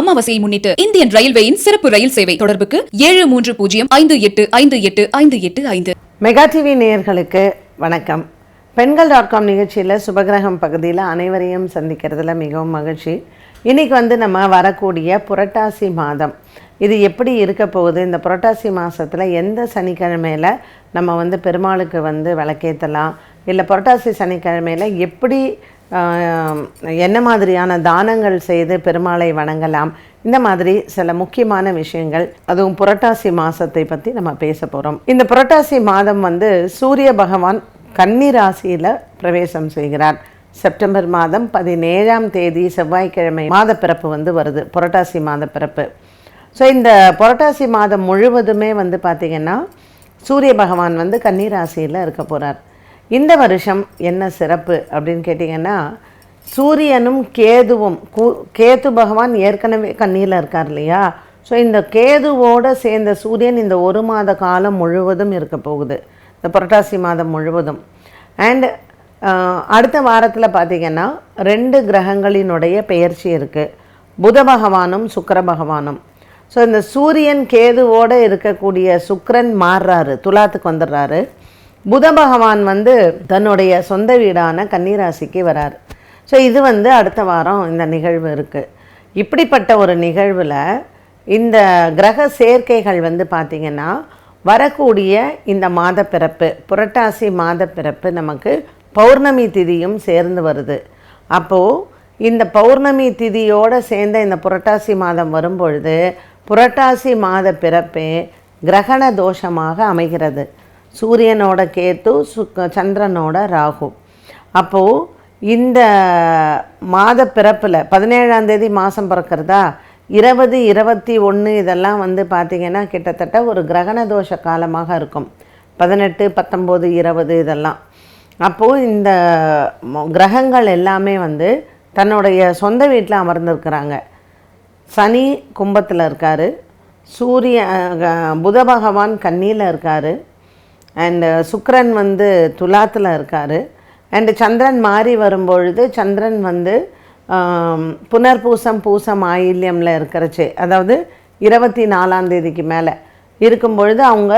அமாவாசையை முன்னிட்டு இந்தியன் ரயில்வேயின் சிறப்பு ரயில் சேவை தொடர்புக்கு ஏழு மூன்று பூஜ்ஜியம் ஐந்து எட்டு ஐந்து எட்டு ஐந்து எட்டு ஐந்து. மெகா டிவி நேயர்களுக்கு வணக்கம். பெண்கள் டாட் காம் நிகழ்ச்சியில் சுபகிரகம் பகுதியில் அனைவரையும் சந்திக்கிறதுல மிகவும் மகிழ்ச்சி. இன்னைக்கு வந்து நம்ம வரக்கூடிய புரட்டாசி மாதம். இது எப்படி இருக்க போகுது? இந்த புரட்டாசி மாதத்தில் எந்த சனிக்கிழமையில் நம்ம வந்து பெருமாளுக்கு வந்து விளக்கேற்றலாம் இல்லை புரட்டாசி சனிக்கிழமையில் எப்படி என்ன மாதிரியான தானங்கள் செய்து பெருமாளை வணங்கலாம்? இந்த மாதிரி சில முக்கியமான விஷயங்கள். அதுவும் புரட்டாசி மாதத்தை பற்றி நம்ம பேச போகிறோம் இந்த புரட்டாசி மாதம் வந்து சூரிய பகவான் கன்னி ராசியில் பிரவேசம் செய்கிறார். செப்டம்பர் மாதம் பதினேழாம் தேதி செவ்வாய்க்கிழமை மாதப்பிறப்பு வந்து வருது. புரட்டாசி மாதப்பிறப்பு ஸோ இந்த புரட்டாசி மாதம் முழுவதுமே வந்து பார்த்திங்கன்னா சூரிய பகவான் வந்து கன்னிராசியில் இருக்க போகிறார் இந்த வருஷம் என்ன சிறப்பு அப்படின்னு கேட்டிங்கன்னா சூரியனும் கேதுவும் கூ கேது பகவான் ஏற்கனவே கண்ணியில் இருக்கார் இல்லையா? ஸோ இந்த கேதுவோடு சேர்ந்த சூரியன் இந்த ஒரு மாத காலம் முழுவதும் இருக்க போகுது. இந்த புரட்டாசி மாதம் முழுவதும். அண்ட் அடுத்த வாரத்தில் பார்த்தீங்கன்னா ரெண்டு கிரகங்களினுடைய பெயர்ச்சி இருக்குது புத பகவானும் சுக்கர பகவானும். ஸோ இந்த சூரியன் கேதுவோடு இருக்கக்கூடிய சுக்கரன் மாறுறாரு துலாத்துக்கு வந்துடுறாரு. புத பகவான் வந்து தன்னுடைய சொந்த வீடான கன்னிராசிக்கு வராரு. ஸோ இது வந்து அடுத்த வாரம் இந்த நிகழ்வு இருக்குது இப்படிப்பட்ட ஒரு நிகழ்வில் இந்த கிரக சேர்க்கைகள் வந்து பார்த்திங்கன்னா வரக்கூடிய இந்த மாதப்பிறப்பு புரட்டாசி மாதப்பிறப்பு நமக்கு பௌர்ணமி திதியும் சேர்ந்து வருது. அப்போது இந்த பௌர்ணமி திதியோடு சேர்ந்த இந்த புரட்டாசி மாதம் வரும்பொழுது புரட்டாசி மாத பிறப்பே கிரகண தோஷமாக அமைகிறது. சூரியனோட கேத்து சு சந்திரனோட ராகு. அப்போது இந்த மாத பிறப்பில் பதினேழாம் தேதி மாதம் பிறக்கிறதா? இருபது இருபத்தி ஒன்று இதெல்லாம் வந்து பார்த்திங்கன்னா கிட்டத்தட்ட ஒரு கிரகண தோஷ காலமாக இருக்கும். பதினெட்டு பத்தொம்போது இருபது இதெல்லாம். அப்போது இந்த கிரகங்கள் எல்லாமே வந்து தன்னுடைய சொந்த வீட்டில் அமர்ந்திருக்கிறாங்க. சனி கும்பத்தில் இருக்கார். சூரிய புத பகவான் கன்னியில் இருக்கார். அண்டு uh, சுக்கரன் வந்து துலாத்தில் இருக்கார். அண்டு சந்திரன் மாறி வரும்பொழுது சந்திரன் வந்து புனர்பூசம் பூசம் ஆயில்யமில் இருக்கிறச்சு. அதாவது இருபத்தி நாலாம் தேதிக்கு மேலே இருக்கும் பொழுது அவங்க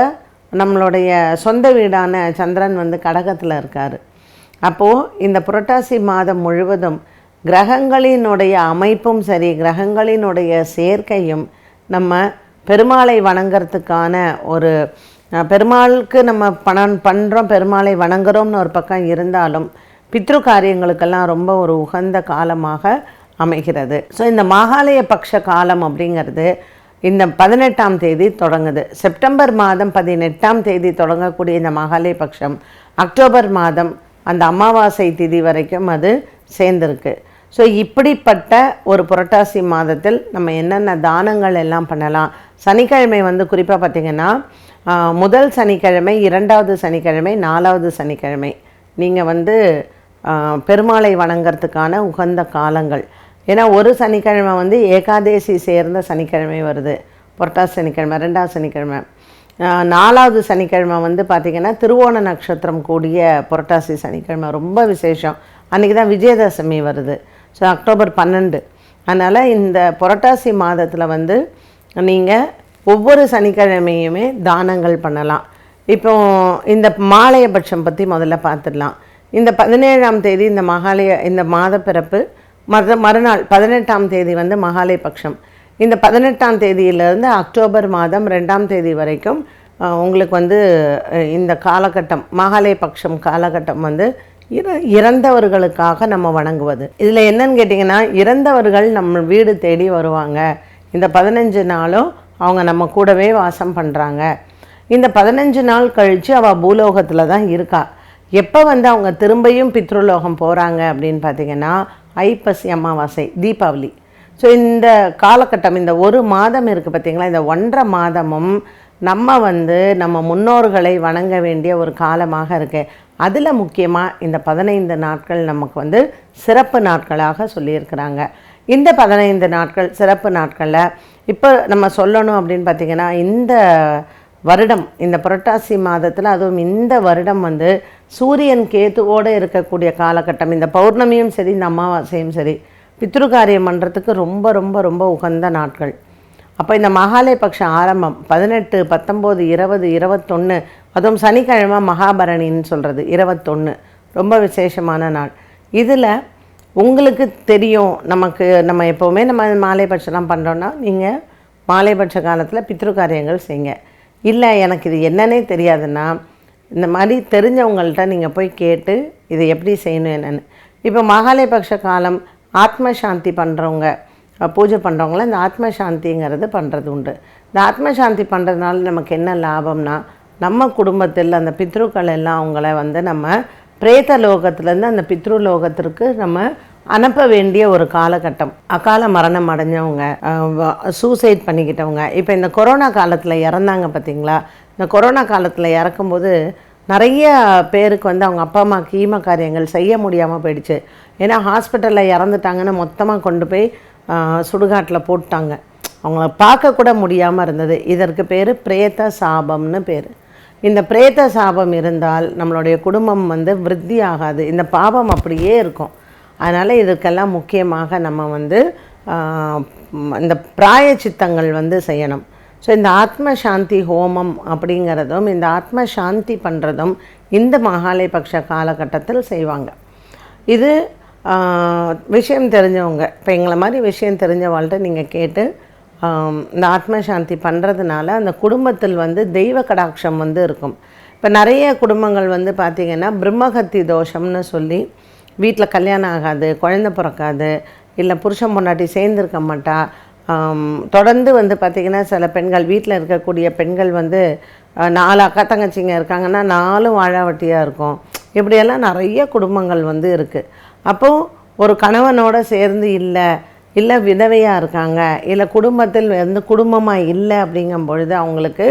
நம்மளுடைய சொந்த வீடான சந்திரன் வந்து கடகத்தில் இருக்கார். அப்போது இந்த புரட்டாசி மாதம் முழுவதும் கிரகங்களினுடைய அமைப்பும் சரி கிரகங்களினுடைய சேர்க்கையும் நம்ம பெருமாளை வணங்கிறதுக்கான ஒரு பெருமாளுக்கு நம்ம பணம் பண்ணுறோம் பெருமாளை வணங்குறோம்னு ஒரு பக்கம் இருந்தாலும் பித்ரு காரியங்களுக்கெல்லாம் ரொம்ப ஒரு உகந்த காலமாக அமைகிறது. ஸோ இந்த மாகாலய பக்ஷ காலம் அப்படிங்கிறது இந்த பதினெட்டாம் தேதி தொடங்குது. செப்டம்பர் மாதம் பதினெட்டாம் தேதி தொடங்கக்கூடிய இந்த மகாலய பட்சம் அக்டோபர் மாதம் அந்த அமாவாசை திதி வரைக்கும் அது சேர்ந்துருக்கு. ஸோ இப்படிப்பட்ட ஒரு புரட்டாசி மாதத்தில் நம்ம என்னென்ன தானங்கள் எல்லாம் பண்ணலாம்? சனிக்கிழமை வந்து குறிப்பாக பார்த்திங்கன்னா முதல் சனிக்கிழமை இரண்டாவது சனிக்கிழமை நாலாவது சனிக்கிழமை. நீங்கள் வந்து பெருமாளை வணங்கிறதுக்கான உகந்த காலங்கள். ஏன்னா ஒரு சனிக்கிழமை வந்து ஏகாதேசி சேர்ந்த சனிக்கிழமை வருது. புரட்டாசி சனிக்கிழமை ரெண்டாவது சனிக்கிழமை. நாலாவது சனிக்கிழமை வந்து பார்த்திங்கன்னா திருவோண நட்சத்திரம் கூடிய புரட்டாசி சனிக்கிழமை. ரொம்ப விசேஷம். அன்றைக்கி தான் விஜயதசமி வருது. ஸோ அக்டோபர் பன்னெண்டு. அதனால் இந்த புரட்டாசி மாதத்தில் வந்து நீங்கள் ஒவ்வொரு சனிக்கிழமையுமே தானங்கள் பண்ணலாம். இப்போ இந்த மாலையபட்சம் பற்றி முதல்ல பார்த்துடலாம். இந்த பதினேழாம் தேதி இந்த மகாலய இந்த மாத பிறப்பு மத மறுநாள் பதினெட்டாம் தேதி வந்து மகாலய பட்சம். இந்த பதினெட்டாம் தேதியிலேருந்து அக்டோபர் மாதம் ரெண்டாம் தேதி வரைக்கும் உங்களுக்கு வந்து இந்த காலகட்டம் மகாலய பட்சம் காலகட்டம் வந்து இற இறந்தவர்களுக்காக நம்ம வணங்குவது. இதில் என்னன்னு கேட்டிங்கன்னா இறந்தவர்கள் நம்ம வீடு தேடி வருவாங்க. இந்த பதினஞ்சு நாளும் அவங்க நம்ம கூடவே வாசம் பண்ணுறாங்க இந்த பதினஞ்சு நாள் கழித்து அவள் பூலோகத்தில் தான் இருக்கா. எப்போ வந்து அவங்க திரும்பியும் பித்ருலோகம் போகிறாங்க அப்படின்னு பார்த்தீங்கன்னா ஐப்பசி அமாவாசை தீபாவளி. ஸோ இந்த காலகட்டம் இந்த ஒரு மாதம் இருக்குது பார்த்தீங்களா இந்த ஒன்றரை மாதமும் நம்ம வந்து நம்ம முன்னோர்களை வணங்க வேண்டிய ஒரு காலமாக இருக்குது அதில் முக்கியமாக இந்த பதினைந்து நாட்கள் நமக்கு வந்து சிறப்பு நாட்களாக சொல்லியிருக்கிறாங்க. இந்த பதினைந்து நாட்கள் சிறப்பு நாட்களில் இப்போ நம்ம சொல்லணும் அப்படின்னு பார்த்திங்கன்னா இந்த வருடம் இந்த புரட்டாசி மாதத்தில் அதுவும் இந்த வருடம் வந்து சூரியன் கேத்துவோடு இருக்கக்கூடிய காலகட்டம் இந்த பௌர்ணமியும் சரி இந்த அமாவாசையும் சரி பித்ருகாரியம் பண்ணுறதுக்கு ரொம்ப ரொம்ப ரொம்ப உகந்த நாட்கள். அப்போ இந்த மகாலய பக்ஷ ஆரம்பம் பதினெட்டு பத்தொம்போது இருபது இருபத்தொன்று அதுவும் சனிக்கிழமை மகாபரணின்னு சொல்கிறது இருபத்தொன்று ரொம்ப விசேஷமான நாள். இதில் உங்களுக்கு தெரியும் நமக்கு நம்ம எப்போவுமே நம்ம மாலைபட்சம்லாம் பண்ணுறோன்னா நீங்கள் மாலைபட்ச காலத்தில் பித்ரு காரியங்கள் செய்யுங்க இல்லை எனக்கு இது என்னன்னே தெரியாதுன்னா இந்த மாதிரி தெரிஞ்சவங்கள்ட்ட நீங்கள் போய் கேட்டு இதை எப்படி செய்யணும் என்னென்னு. இப்போ மகாலயபக்ஷ காலம் ஆத்ம சாந்தி பண்ணுறவங்க பூஜை பண்ணுறவங்கள இந்த ஆத்ம சாந்திங்கிறது பண்ணுறது உண்டு. இந்த ஆத்ம சாந்தி பண்ணுறதுனால நமக்கு என்ன லாபம்னா நம்ம குடும்பத்தில் அந்த பித்ருக்கள் எல்லாம் அவங்கள வந்து நம்ம பிரேத லோகத்துலேருந்து அந்த பித்ரு லோகத்திற்கு நம்ம அனுப்ப வேண்டிய ஒரு காலகட்டம். அகால மரணம் அடைஞ்சவங்க சூசைட் பண்ணிக்கிட்டவங்க. இப்போ இந்த கொரோனா காலத்தில் இறந்தாங்க பார்த்தீங்களா இந்த கொரோனா காலத்தில் இறக்கும்போது நிறைய பேருக்கு வந்து அவங்க அப்பா அம்மா கீம காரியங்கள் செய்ய முடியாமல் போயிடுச்சு. ஏன்னா ஹாஸ்பிட்டலில் இறந்துட்டாங்கன்னு மொத்தமாக கொண்டு போய் சுடுகாட்டில் போட்டாங்க. அவங்கள பார்க்கக்கூட முடியாமல் இருந்தது. இதற்கு பேர் பிரேத சாபம்னு பேர். இந்த பிரேத சாபம் இருந்தால் நம்மளுடைய குடும்பம் வந்து விருத்தி ஆகாது இந்த பாவம் அப்படியே இருக்கும். அதனால் இதுக்கெல்லாம் முக்கியமாக நம்ம வந்து இந்த பிராய சித்தங்கள் வந்து செய்யணும். ஸோ இந்த ஆத்ம சாந்தி ஹோமம் அப்படிங்கிறதும் இந்த ஆத்ம சாந்தி பண்ணுறதும் இந்த மகாலய காலகட்டத்தில் செய்வாங்க. இது விஷயம் தெரிஞ்சவங்க இப்போ எங்களை மாதிரி விஷயம் தெரிஞ்சவாள்கிட்ட நீங்கள் கேட்டு இந்த ஆத்ம சாந்தி பண்ணுறதுனால அந்த குடும்பத்தில் வந்து தெய்வ கடாட்சம் வந்து இருக்கும். இப்போ நிறைய குடும்பங்கள் வந்து பார்த்திங்கன்னா பிரம்மஹத்தி தோஷம்னு சொல்லி வீட்டில் கல்யாணம் ஆகாது குழந்தை பிறக்காது இல்லை புருஷன் பொண்டாட்டி சேர்ந்துருக்க மாட்டா. தொடர்ந்து வந்து பார்த்திங்கன்னா சில பெண்கள் வீட்டில் இருக்கக்கூடிய பெண்கள் வந்து நாலு அக்கா தங்கச்சிங்க இருக்காங்கன்னா நாலும் வாழாவட்டியாக இருக்கும். இப்படியெல்லாம் நிறைய குடும்பங்கள் வந்து இருக்குது அப்போது ஒரு கணவனோட சேர்ந்து இல்லை இல்லை விதவையாக இருக்காங்க இல்லை குடும்பத்தில் வந்து குடும்பமாக இல்லை அப்படிங்கும் பொழுது அவங்களுக்கு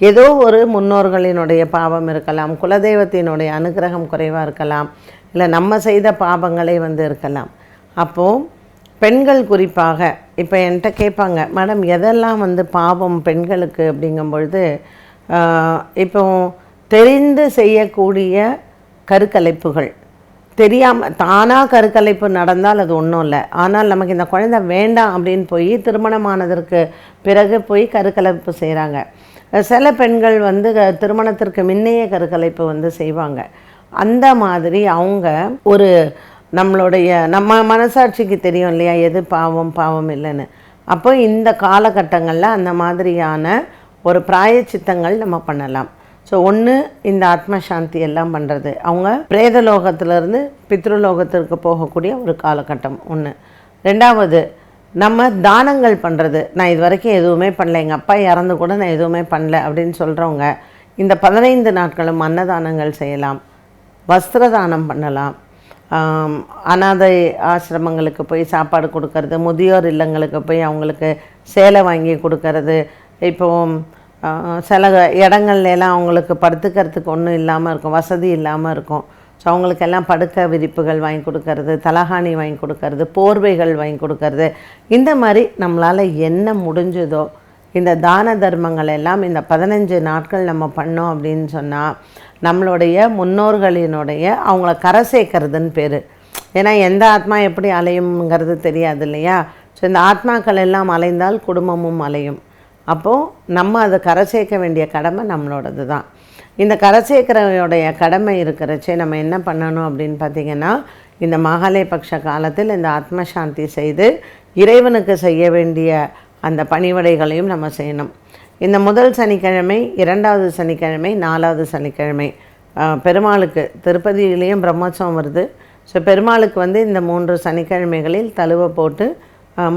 ஏதோ ஒரு முன்னோர்களினுடைய பாவம் இருக்கலாம் குலதெய்வத்தினுடைய அனுகிரகம் குறைவாக இருக்கலாம் இல்லை நம்ம செய்த பாவங்களே வந்து இருக்கலாம். அப்போது பெண்கள் குறிப்பாக இப்போ என்கிட்ட கேட்பாங்க மேடம் எதெல்லாம் வந்து பாவம் பெண்களுக்கு? அப்படிங்கும் பொழுது இப்போ தெரிந்து செய்யக்கூடிய கருக்கலைப்புகள் தெரியாமல் தானாக கருக்கலைப்பு நடந்தால் அது ஒன்றும் இல்லை. ஆனால் நமக்கு இந்த குழந்தை வேண்டாம் அப்படின்னு போய் திருமணமானதற்கு பிறகு போய் கருக்கலைப்பு செய்கிறாங்க சில பெண்கள் வந்து திருமணத்திற்கு முன்னையே கருக்கலைப்பு வந்து செய்வாங்க. அந்த மாதிரி அவங்க ஒரு நம்மளுடைய நம்ம மனசாட்சிக்கு தெரியும் இல்லையா எது பாவம் பாவம் இல்லைன்னு. அப்போ இந்த காலகட்டங்களில் அந்த மாதிரியான ஒரு பிராயச்சித்தங்கள் நம்ம பண்ணலாம். ஸோ ஒன்று இந்த ஆத்ம சாந்தி எல்லாம் பண்ணுறது அவங்க பிரேதலோகத்திலிருந்து பித்ருலோகத்திற்கு போகக்கூடிய ஒரு காலகட்டம் ஒன்று ரெண்டாவது நம்ம தானங்கள் பண்ணுறது நான் இது வரைக்கும் எதுவுமே பண்ணல. எங்கள் அப்பா இறந்து கூட நான் எதுவுமே பண்ணல அப்படின்னு சொல்கிறவங்க இந்த பதினைந்து நாட்களும் அன்னதானங்கள் செய்யலாம். வஸ்திர தானம் பண்ணலாம் அனாதை ஆசிரமங்களுக்கு போய் சாப்பாடு கொடுக்கறது முதியோர் இல்லங்களுக்கு போய் அவங்களுக்கு சேலை வாங்கி கொடுக்கறது. இப்போ சில இடங்கள்ல எல்லாம் அவங்களுக்கு படுத்துக்கிறதுக்கு ஒன்றும் இல்லாமல் இருக்கும் வசதி இல்லாமல் இருக்கும். ஸோ அவங்களுக்கெல்லாம் படுக்க விரிப்புகள் வாங்கி கொடுக்கறது தலகாணி வாங்கி கொடுக்கறது போர்வைகள் வாங்கி கொடுக்கறது. இந்த மாதிரி நம்மளால் என்ன முடிஞ்சதோ இந்த தான தர்மங்கள் எல்லாம் இந்த பதினஞ்சு நாட்கள் நம்ம பண்ணோம் அப்படின்னு சொன்னால் நம்மளுடைய முன்னோர்களினுடைய அவங்கள கரை சேர்க்கறதுன்னு பேர். ஏன்னா எந்த ஆத்மா எப்படி அலையும்ங்கிறது தெரியாது இல்லையா? ஸோ இந்த ஆத்மாக்கள் எல்லாம் அலைந்தால் குடும்பமும் அலையும். அப்போது நம்ம அதை கரை சேர்க்க வேண்டிய கடமை நம்மளோடது தான். இந்த கரை சேர்க்கிறவையோடைய கடமை இருக்கிறச்சே நம்ம என்ன பண்ணணும் அப்படின்னு பார்த்தீங்கன்னா இந்த மகாலய பக்ஷ காலத்தில் இந்த ஆத்ம சாந்தி செய்து இறைவனுக்கு செய்ய வேண்டிய அந்த பணிவடைகளையும் நம்ம செய்யணும். இந்த முதல் சனிக்கிழமை இரண்டாவது சனிக்கிழமை நாலாவது சனிக்கிழமை பெருமாளுக்கு திருப்பதியிலையும் பிரம்மோற்சவம் வருது. ஸோ பெருமாளுக்கு வந்து இந்த மூன்று சனிக்கிழமைகளில் தழுவை போட்டு ஆஹ்,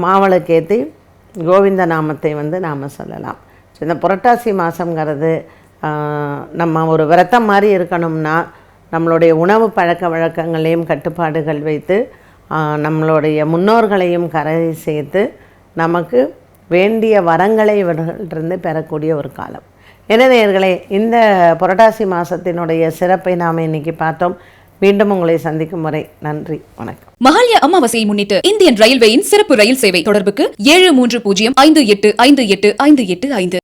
கோவிந்த நாமத்தை வந்து நாம் சொல்லலாம். ஸோ இந்த புரட்டாசி மாதங்கிறது நம்ம ஒரு விரதம் மாதிரி இருக்கணும்னா நம்மளுடைய உணவு பழக்க வழக்கங்களையும் கட்டுப்பாடுகள் வைத்து நம்மளுடைய முன்னோர்களையும் கரை சேர்த்து நமக்கு வேண்டிய வரங்களை இவர்களிருந்து பெறக்கூடிய ஒரு காலம். என்ன நேர்களே இந்த புரட்டாசி மாதத்தினுடைய சிறப்பை நாம் இன்னைக்கு பார்த்தோம். மீண்டும் உங்களை சந்திக்கும் வரை நன்றி வணக்கம். மகாலய அமாவாசையை முன்னிட்டு இந்தியன் ரயில்வேயின் சிறப்பு ரயில் சேவை தொடர்புக்கு ஏழு மூன்று பூஜ்ஜியம் ஐந்து எட்டு ஐந்து எட்டு ஐந்து எட்டு ஐந்து.